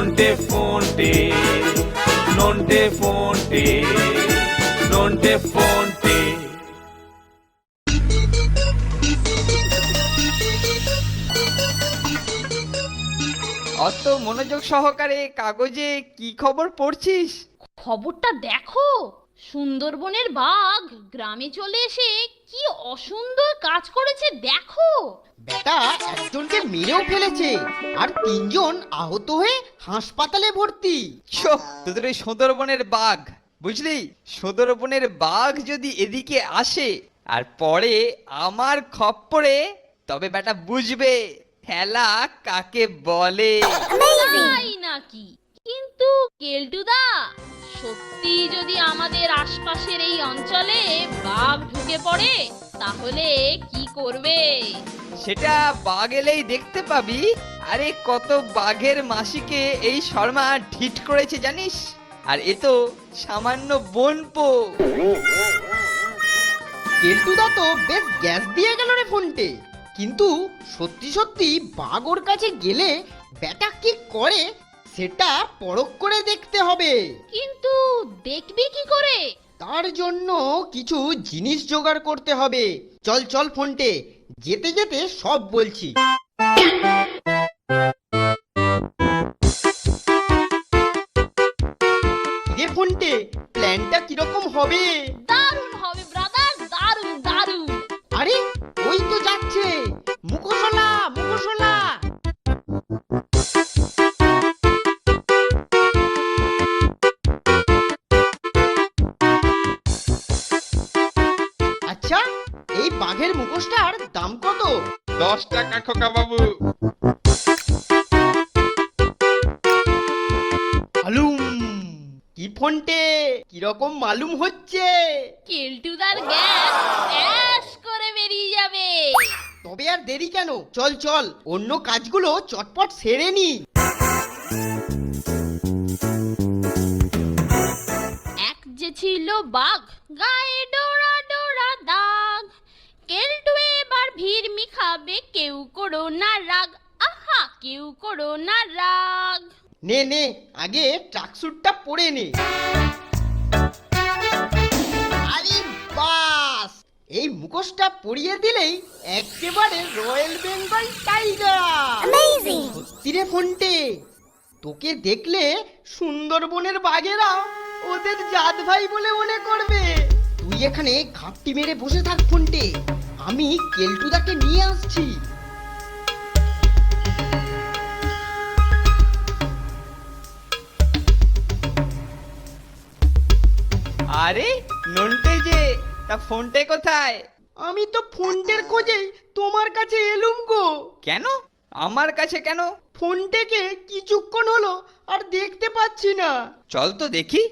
নন্টে ফোনটে নন্টে ফোনটে নন্টে ফোনটে অত মনোযোগ সহকারে কাগজে কি খবর পড়ছিস? খবরটা দেখো। সুন্দরবনের বাঘ গ্রামে চলে এসে কি অসুন্দর কাজ করেছে দেখো। বেটা একজনকে মেরেও ফেলেছে আর তিনজন আহত হয়ে হাসপাতালে ভর্তি। তোদের ওই সুন্দরবনের বাঘ বুঝলি? সুন্দরবনের বাঘ যদি এদিকে আসে আর পরে আমার খপ্পরে তবে বেটা বুঝবে খেলা কাকে বলে। তাই নাকি? কিন্তু কেলটুদা সত্যি যদি আমাদের আশপাশের এই অঞ্চলে বাঘ ঢুকে পড়ে তাহলে কি করবে? সেটা বাঘ এলেই দেখতে পাবি। আরে কত বাঘের মাসিকে এই শর্মা ঢিট করেছে জানিস? আর এ তো সামান্য বনপো। কেলটুদা তো বেশ গ্যাস দিয়ে গেল রে ফোনটে। কিন্তু সত্যি সত্যি বাঘ ওর কাছে গেলে বেটা কি করে? সেটা পরখ করে দেখতে হবে। কিন্তু দেখবি কি করে? তার জন্য কিছু জিনিস জোগাড় করতে হবে। চল চল ফোনটে। যেতে যেতে সব বলছি। রে ফোনটে প্ল্যানটা কীরকম হবে? দশ টাকা খোকা বাবু। কি ফোনটে? কীরকম মালুম হচ্ছে? কেলটুদার গ্যাস অ্যাশ করে বেরিয়ে যাবে। তবে আর দেরি কেন? চল চল অন্য কাজগুলো চটপট সেরে নি। এক যে ছিল বাঘ গায়ে ভিড় মিখাবে কেউ করো না রাগ। আহা কেউ করো না রাগ। নে নে আগে ট্রাকস্যুটটা পরে নে। আরে বাস! এই মুখোশটা পরিয়ে দিলেই একেবারে রয়্যাল বেঙ্গল টাইগার। সত্যি রে ফোনটে। তোকে দেখলে সুন্দরবনের বাঘেরা ওদের জাত ভাই বলে মনে করবে। তুই এখানে ঘাপটি মেরে বসে থাক ফোনটে। আমি কেলটুদাকে নিয়ে আসছি। আরে নন্টে যে তা ফোনটে কোথায়? আমি তো ফোনটের খোঁজেই তোমার কাছে এলুম গো। কেন? আমার কাছে কেন? ফোনটাকে কিছুক্ষণ হলো আর দেখতে পাচ্ছি না। চল তো দেখি।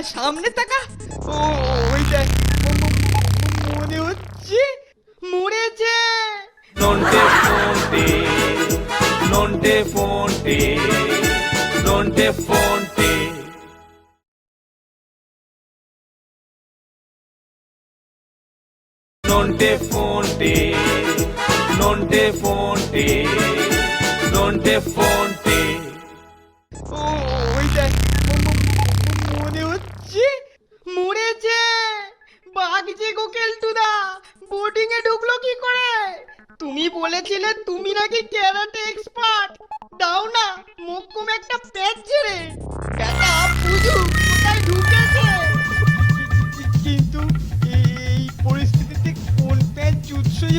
সামনে তাকা ও, ওই দেখ ম- ম- মনে হচ্ছে মরেছে। নন্টে ফোনটে নন্টে ফোনটে নন্টে ফোনটে। নন্টে ফোনটে নন্টে ফোনটে নন্টে ফোনটে। গো কেলটুদা বোর্ডিং এ ঢুকলো কি করে? তুমি বলেছিলে তুমি নাকি ক্যারাটে এক্সপার্ট দাও না মোক্ষম একটা প্যাচ ছেড়ে বেটা বুঝু কোথায় ঢুকেছে? কিন্তু এই পরিস্থিতিতে কোন প্যাচ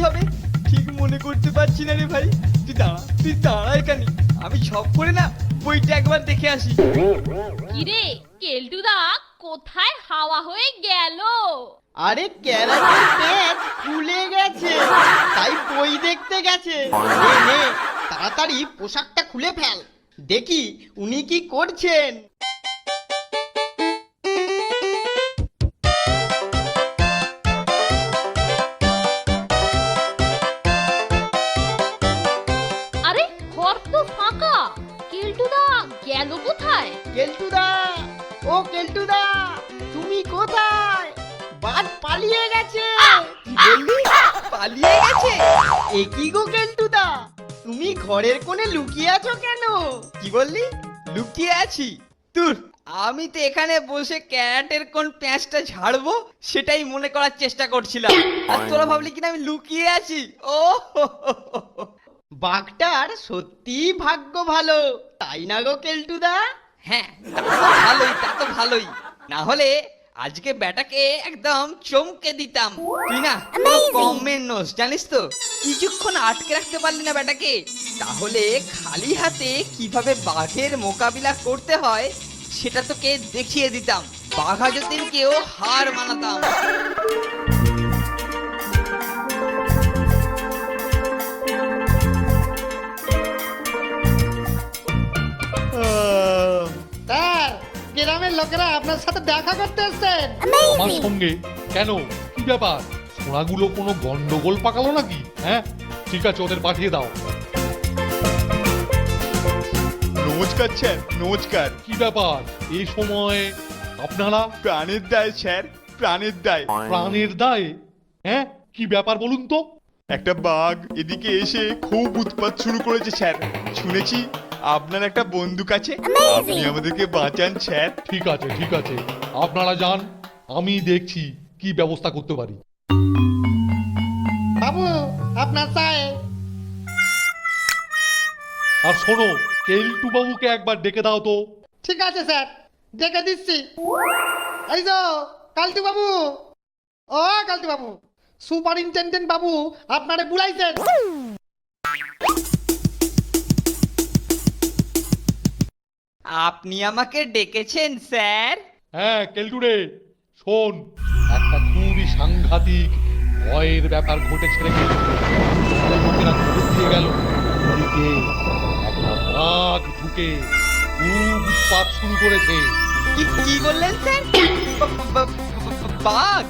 হবে ঠিক মনে করতে পারছি না রে ভাই। তুই দাঁড়া তুই দাঁড়া এখানে। আমি সব করে না বইটা একবার দেখে আসি। কিরে কেলটুদা কোথায় হাওয়া হয়ে গেল? আরে ক্যারাটের প্যাচ খুলে গেছে, তাই বই দেখতে গেছে। তাড়াতাড়ি পোশাকটা খুলে ফেল। দেখি উনি কি করছেন। আছি। তুর আমি তো এখানে বসে ক্যারাটের কোন প্যাঁচটা ঝাড়বো সেটাই মনে করার চেষ্টা করছিলাম। আর তোরা ভাবলি কিনা আমি লুকিয়ে আছি। ও। বাঘটার সত্যি ভাগ্য ভালো। তাই না গো কেলটুদা? হ্যাঁ তা তো ভালোই তা তো ভালোই। না হলে আজকে ব্যাটাকে একদম চমকে দিতাম। তুই না কমের নোস জানিস তো? কিছুক্ষণ আটকে রাখতে পারলি না ব্যাটাকে। তাহলে খালি হাতে কীভাবে বাঘের মোকাবিলা করতে হয় সেটা তোকে দেখিয়ে দিতাম। বাঘা যতীনকেও হার মানাতাম। গ্রামের লোকেরা আপনার সাথে দেখা করতে এসছেন। আমার সঙ্গে? কেন? কি ব্যাপার? সোনাগুলো কোনো গন্ডগোল পাকালো নাকি? হ্যাঁ? ঠিক আছে ওদের পাঠিয়ে দাও। নমস্কার স্যার। নমস্কার। কি ব্যাপার? এই সময় আপনারা? প্রাণের দায় স্যার। প্রাণের দায়। প্রাণের দায়ে? হ্যাঁ? কি ব্যাপার বলুন তো? একটা বাঘ এদিকে এসে খুব উৎপাত শুরু করেছে স্যার। শুনেছি আপনার একটা বন্দুক আছে? আপনি আমাদেরকে বাঁচান স্যার। ঠিক আছে ঠিক আছে। আপনারা যান আমি দেখছি কি ব্যবস্থা করতে পারি। বাবু আপনার চায়। আর শোনো কেলটু বাবুকে একবার ডেকে দাও তো। ঠিক আছে স্যার। ডেকে দিচ্ছি। এই তো কালটু বাবু ও কালটু বাবু সুপারিনটেন্ডেন্ট বাবু আপনারে বুলাইছেন। আপনি আমাকে ডেকেছেন স্যার? হ্যাঁ কেলটু রে শোন। একটা খুবই সাংঘাতিক ভয়ের ব্যাপার ঘটেছে রে। লোকেরা গেল। ওদিকে একটা বাঘ ঢুকে খুব উৎপাত শুরু করেছে। কি কি বললেন স্যার? বাঘ?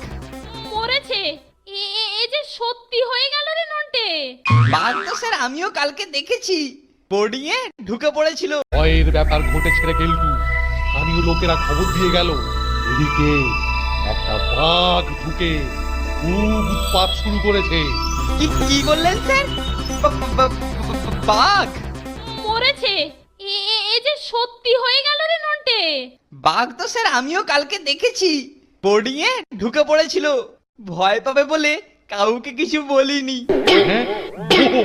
মরেছে। এ এ- এ যে সত্যি হয়ে গেল রে নন্টে। বাঘ তো স্যার আমিও কালকে দেখেছি। বোর্ডিং এ ঢুকে পড়েছিল। ভয়ের ব্যাপার ঘটেছে রে কেলটু স্থানীয় লোকেরা খবর দিয়ে গেল। এদিকে একটা বাঘ ঢুকে খুব উৎপাত শুরু করেছে। কি কি বললেন স্যার? বাঘ? মরেছে। এ এ- এ যে সত্যি হয়ে গেল রে নন্টে। বাঘ তো স্যার আমিও কালকে দেখেছি। বোর্ডিং এ ঢুকে পড়েছিল। ভয় পাবে বলে কাউকে কিছু বলিনি। হ্যাঁ? ও,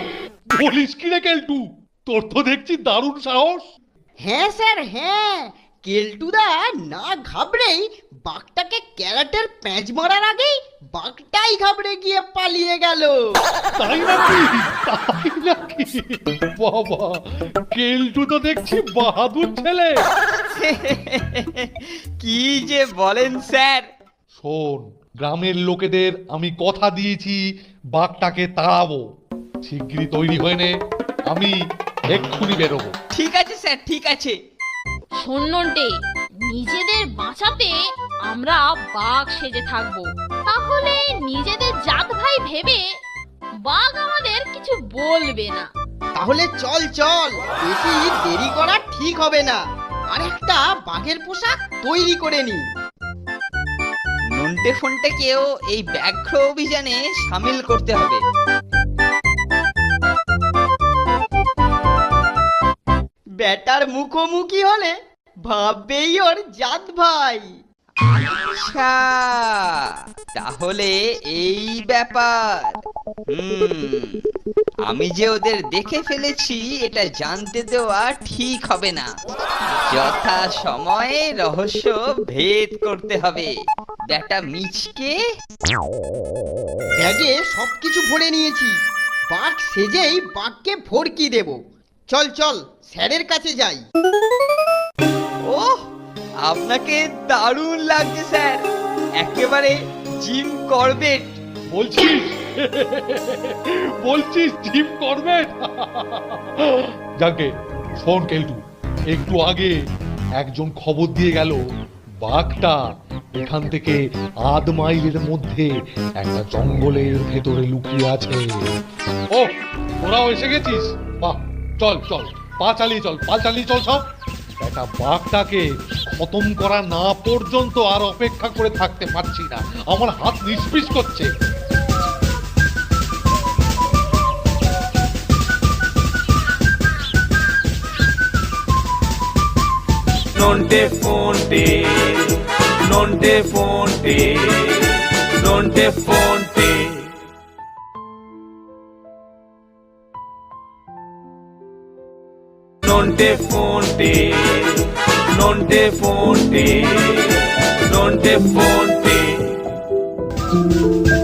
বলিস কি রে কেলটু তোর তো দেখছি দারুণ সাহস। হ্যাঁ স্যার হ্যাঁ। কেলটুদা না ঘাবড়েই বাঘটাকে ক্যারাটের প্যাঁচ মারার আগেই বাঘটাই ঘাবড়ে গিয়ে পালিয়ে গেল। তাই নাকি? তাই নাকি? বাবা কেলটু তো দেখছি বাহাদুর ছেলে। কি যে বলেন স্যার। শোন গ্রামের লোকেদের আমি কথা দিয়েছি বাঘটাকে তাড়াবো। শিগগিরই তৈরি হয়ে নে। আমি এক্ষুনি বেরোবো। ঠিক আছে স্যার ঠিক আছে। শোন নন্টে নিজেদের বাঁচাতে আমরা বাঘ সেজে থাকব। তাহলে নিজেদের জাত ভাই ভেবে বাঘ আমাদের কিছু বলবে না। তাহলে চল চল। বেশি দেরি করা ঠিক হবে না। আরেকটা বাঘের পোশাক তৈরি করে নি। নন্টে ফোনটাকেও এই ব্যাঘ্র অভিযানে সামিল করতে হবে। ব্যাটার মুখোমুখি হলে ভাববেই ওর জাত ভাই। আচ্ছা তাহলে এই ব্যাপার। আমি যে ওদের দেখে ফেলেছি, এটা জানতে দেওয়া ঠিক হবে না। যথা সময়ে রহস্য ভেদ করতে হবে। ব্যাটা মিচকে? ব্যাগে সবকিছু ভরে নিয়েছি। বাঘ সেজেই বাঘকে ভরকি দেব। চল চল, স্যারের কাছে যাই। ও আপনাকে দারুণ লাগছে, স্যার। একেবারে জিম করবেট। বলছিস? বলছিস জিম করবে যাকে, শোন কেলটু, একটু আগে একজন খবর দিয়ে গেল, বাঘটা এখান থেকে আধ মাইলের মধ্যে একটা জঙ্গলের ভেতরে লুকিয়ে আছে। ও তোরাও এসে গেছিস? বাহ চল চল পা চালিয়ে চল পা চালিয়ে চল সব। একটা বাঘটাকে খতম করা না পর্যন্ত আর অপেক্ষা করে থাকতে পারছি না। আমার হাত নিষ্পিস করছে। Nonte fonte, nonte fonte, nonte fonte. te fonte, non te fonte, non te fonte.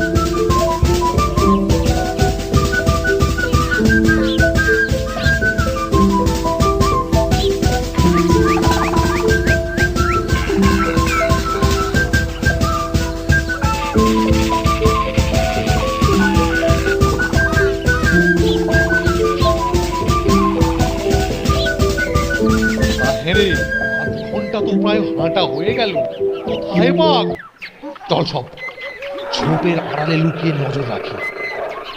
তো প্রায় হাঁটা হয়ে গেল। চল সব, ছোপের আড়ালে লুকিয়ে নজর রাখি।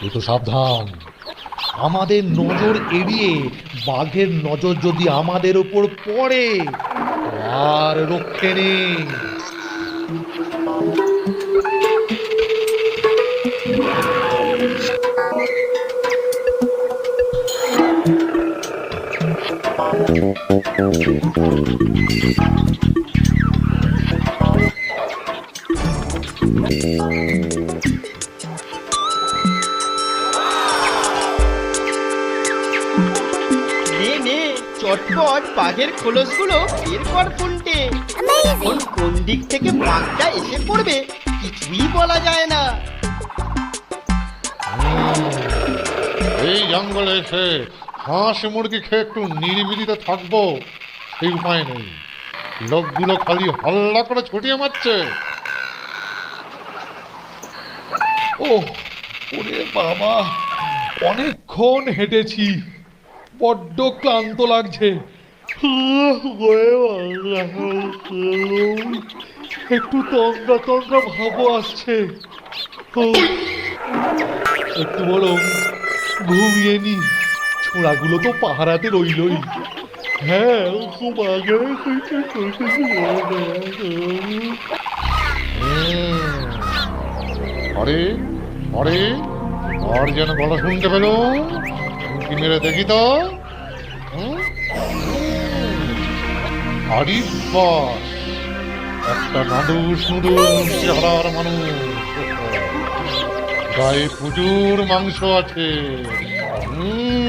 এ তো সাবধান। আমাদের নজর এড়িয়ে বাঘের নজর যদি আমাদের উপর পড়ে, আর রক্ষে নেই। নে নে চটপট বাঘের খোলসগুলো বের কর ফোনটে এখন কোন দিক থেকে বাঘটা এসে পড়বে কিছুই বলা যায় না। এই জঙ্গলে এসে হাঁস মুরগি খেয়ে একটু নিরিবিলিতে থাকব, সেই উপায় নেই। লোকগুলো খালি হল্লা করে ছুটিয়ে মারছে। ও ওরে বাবা, অনেকক্ষণ হেঁটেছি, বড্ড ক্লান্ত লাগছে। একটু তন্দ্রা তন্দ্রা ভাবো আসছে। একটু বরং ঘুমিয়ে নি। ছোড়াগুলো তো পাহারাতে রইলই। হ্যাঁ আর যেন গলা শুনতে পেল। কি মেরে দেখি তো। হুম? একটা নাদুস নুদুস চেহারার মানুষ। গায়ে প্রচুর মাংস আছে। নে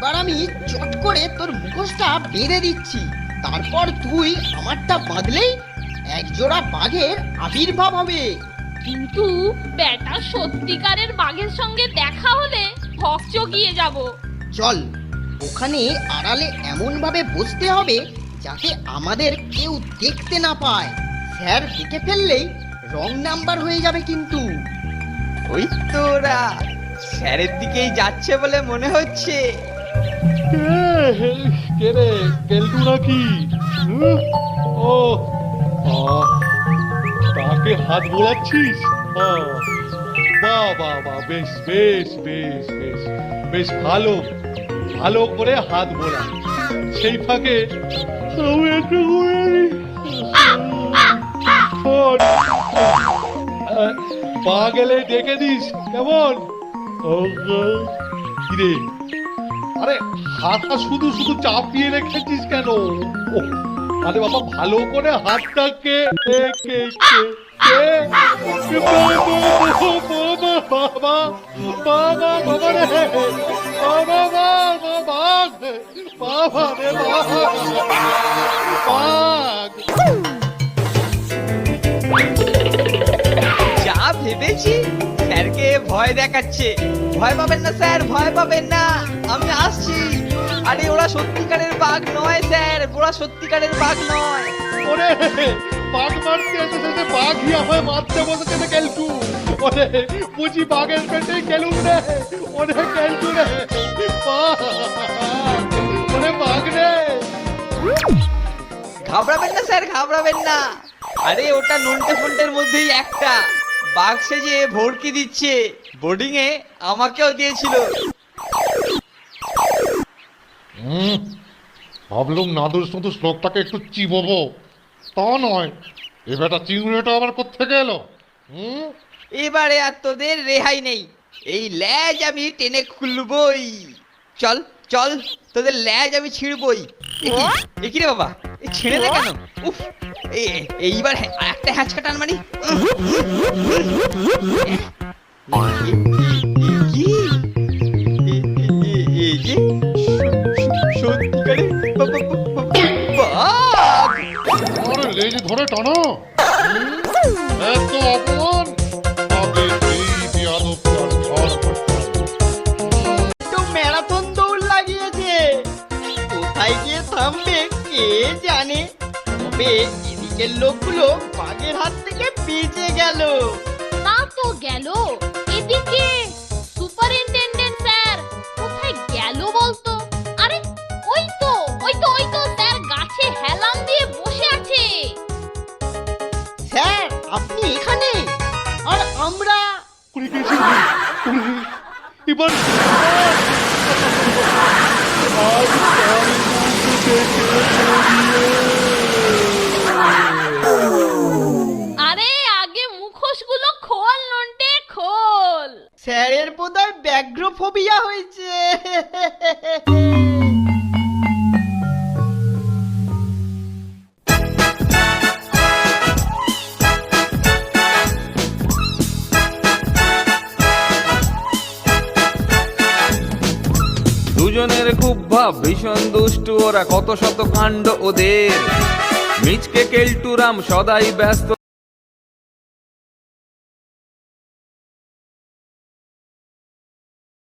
এবার আমি চট করে তোর মুখোশটা বেঁধে দিচ্ছি। তারপর তুই আমারটা বাঁধলেই একজোড়া বাঘের আবির্ভাব হবে। কিন্তু ব্যাটা সত্যিকারের বাঘের সঙ্গে দেখা হলে হকচকিয়ে যাব। চল ওখানে আড়ালে এমন ভাবে বসতে হবে যাতে আমাদের কেউ দেখতে না পায়। স্যার দেখে ফেললেই রং নাম্বার হয়ে যাবে কিন্তু। ওই তোরা স্যারের দিকেই যাচ্ছে বলে মনে হচ্ছে। কে রে? কেলটু নাকি? ও তাকে হাত বোলাচ্ছিস? বাহ বাহ বাহ বেশ বেশ বেশ বেশ বেশ ভালো ভালো করে হাত বোলা। সেই ফাঁকে আমি পা গেলে ডেকে দিস, কেমন? কিরে? আরে হাতটা শুধু শুধু চাপিয়ে রেখেছিস কেন? আরে বাবা ভালো করে হাতটাকে যা ভেবেছি। স্যারকে ভয় দেখাচ্ছে। ভয় পাবেন না স্যার ভয় পাবেন না। আমি আসছি। আরে ওরা সত্যিকারের বাঘ নয় স্যার। ওরা সত্যিকারের বাঘ নয়। ওরে বাঘ মারতে এসে শেষে বাঘই আমায় মারতে বসেছে কেলটু। ওরে বুঝি বাঘের পেটে গেলুম রে। ওরে কেলটু রে। ওরে বাঘ রে। ঘাবড়াবেন না স্যার ঘাবড়াবেন না। আরে ওটা নন্টে ফন্টের মধ্যেই একটা। বাঘ সেজে ভর্কি দিচ্ছে বোর্ডিং এ আমাকেও দিয়েছিল। হুম ভাবলুম নাদুর শুধু শ্লোকটাকে একটু চিবোবো। তা নয় এ বেটা চিংড়িটা আবার কোথেকে এলো? হুম? এবারে আর তোদের রেহাই নেই। এই ল্যাজ আমি টেনে খুলবই। চল চল তোদের ল্যাজ আমি ছিড়বই। একি রে বাবা ছেড়ে দে কেন উফ এই- এইবার হ্যাঁ- একটা হ্যাঁচকা টান মানি কি যে সত্যিকারে ধরে টানো লোকগুলো বাঘের হাত থেকে বেঁচে গেল। তা তো গেল। এদিকে সুপারিনটেনডেন্ট স্যার কোথায় গেল বলতো? আরে ওই তো ওই তো ওই তো স্যার গাছে হেলাম দিয়ে বসে আছে। স্যার আপনি এখানে? আর আমরা এবার আজ তার মুখ দেখে আরে আগে মুখোশগুলো খোল নন্টে খোল স্যারের বোধহয় ব্যাঘ্রোফোবিয়া হয়েছে। দুজনের খুব ভাব, ভীষণ দুষ্টু, ওরা কত শত কাণ্ড ওদের। মিচকে কেলটুরাম সদাই ব্যস্ত